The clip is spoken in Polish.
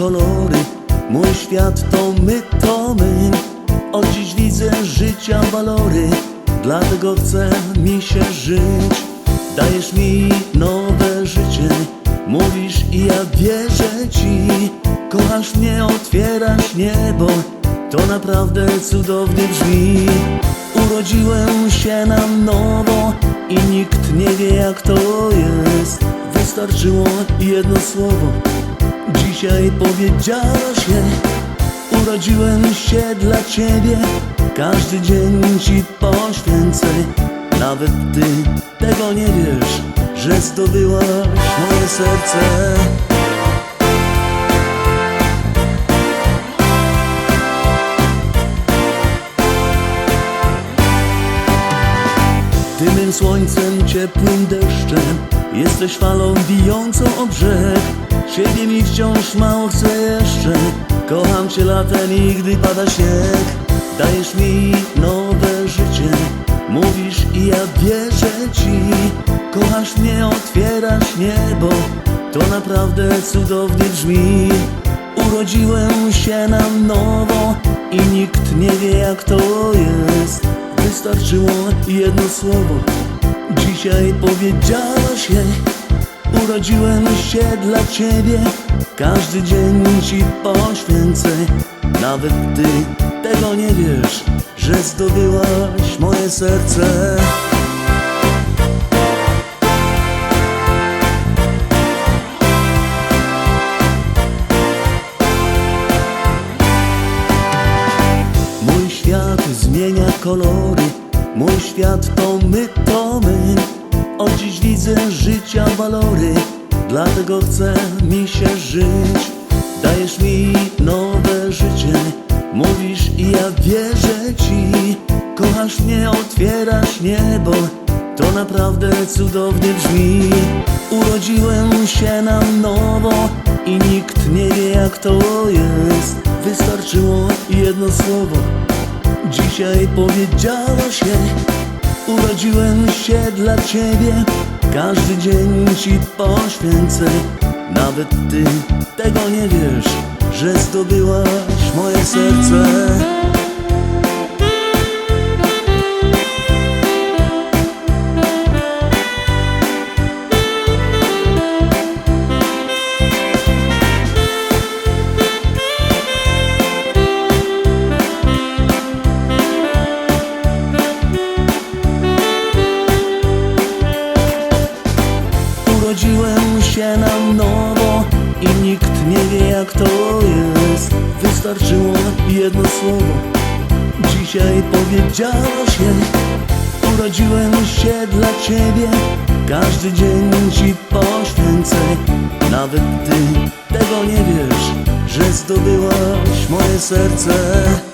kolory. Mój świat to my, to my. Od dziś widzę życia walory Dlatego chce mi się żyć. Dajesz mi nowe życie Mówisz i ja wierzę ci. Kochasz mnie, otwierasz niebo To naprawdę cudownie brzmi. Urodziłem się na nowo I nikt nie wie jak to jest. Wystarczyło jedno słowo Dzisiaj powiedziałaś je Urodziłem się dla ciebie. Każdy dzień ci poświęcę. Nawet ty tego nie wiesz Że zdobyłaś moje serce. Ty mym słońcem, ciepłym deszczem Jesteś falą bijącą o brzeg Siebie mi wciąż mało chcę jeszcze. Kocham cię latem i gdy pada śnieg. Dajesz mi nowe życie. Mówisz i ja wierzę ci. Kochasz mnie, otwierasz niebo. To naprawdę cudownie brzmi. Urodziłem się na nowo I nikt nie wie jak to jest. Wystarczyło jedno słowo. Dzisiaj powiedziałaś je Urodziłem się dla ciebie. Każdy dzień ci poświęcę. Nawet ty tego nie wiesz Że zdobyłaś moje serce. Mój świat zmienia kolory. Mój świat to my, to my Od dziś widzę życia walory Dlatego chce mi się żyć. Dajesz mi nowe życie Mówisz i ja wierzę ci. Kochasz mnie, otwierasz niebo To naprawdę cudownie brzmi. Urodziłem się na nowo I nikt nie wie jak to jest. Wystarczyło jedno słowo Dzisiaj powiedziałaś je Urodziłem się dla ciebie. Każdy dzień ci poświęcę. Nawet ty tego nie wiesz Że zdobyłaś moje serce Urodziłem się na nowo i nikt nie wie jak to jest. Wystarczyło jedno słowo. Dzisiaj powiedziałaś je Urodziłem się dla ciebie. Każdy dzień ci poświęcę. Nawet ty tego nie wiesz Że zdobyłaś moje serce